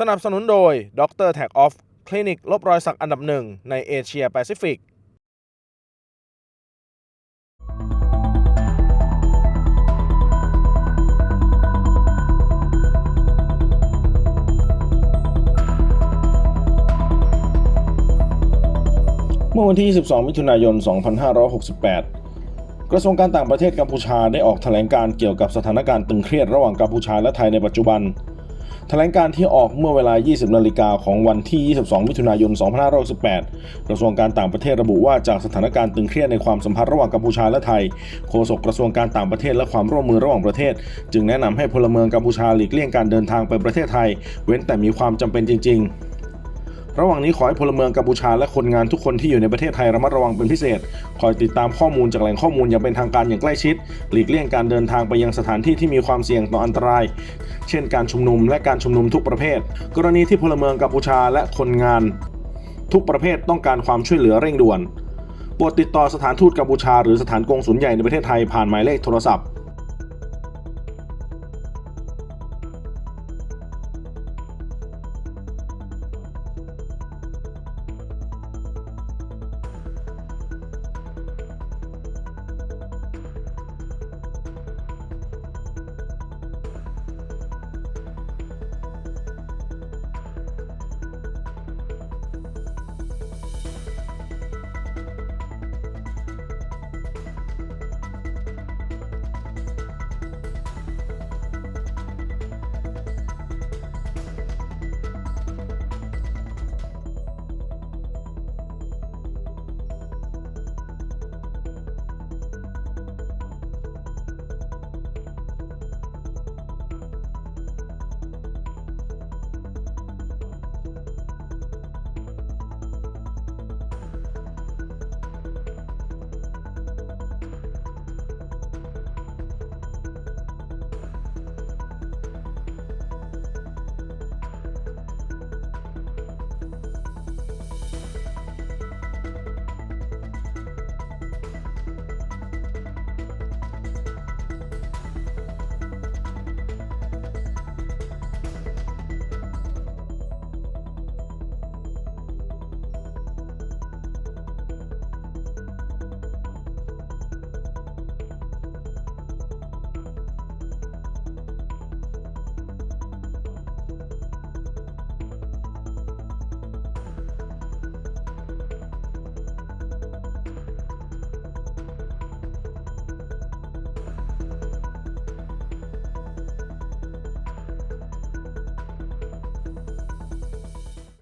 สนับสนุนโดยดรแท็กออฟคลินิกลบรอยสักอันดับหนึ่งในเอเชียแปซิฟิกเมื่อวันที่22มิถุนายน 2568 กระทรวงการต่างประเทศกัมพูชาได้ออกแถลงการเกี่ยวกับสถานการณ์ตึงเครียดระหว่างกัมพูชาและไทยในปัจจุบัน แถลงการที่ออกเมื่อเวลา 20 นาฬิกาของวันที่ 22 มิถุนายน 2568 กระทรวงการต่างประเทศระบุว่าจากสถานการณ์ตึงเครียดในความสัมพันธ์ระหว่างกัมพูชาและไทย โฆษกกระทรวงการต่างประเทศและความร่วมมือระหว่างประเทศ จึงแนะนำให้พลเมืองกัมพูชาหลีกเลี่ยงการเดินทางไปประเทศไทย เว้นแต่มีความจำเป็นจริง ๆ ระหว่างนี้ขอให้พลเมืองกัมพูชาและคนงานทุกคนที่อยู่ในประเทศไทยระมัดระวังเป็นพิเศษ คอยติดตามข้อมูลจากแหล่งข้อมูลอย่างเป็นทางการอย่างใกล้ชิด หลีกเลี่ยงการเดินทางไปยังสถานที่ที่มีความเสี่ยงต่ออันตราย เช่น การชุมนุมและการชุมนุมทุกประเภท กรณีที่พลเมืองกัมพูชาและคนงาน ทุกประเภทต้องการความช่วยเหลือเร่งด่วนโปรดติดต่อสถานทูตกัมพูชาหรือสถานกงสุลใหญ่ในประเทศไทยผ่านหมายเลขโทรศัพท์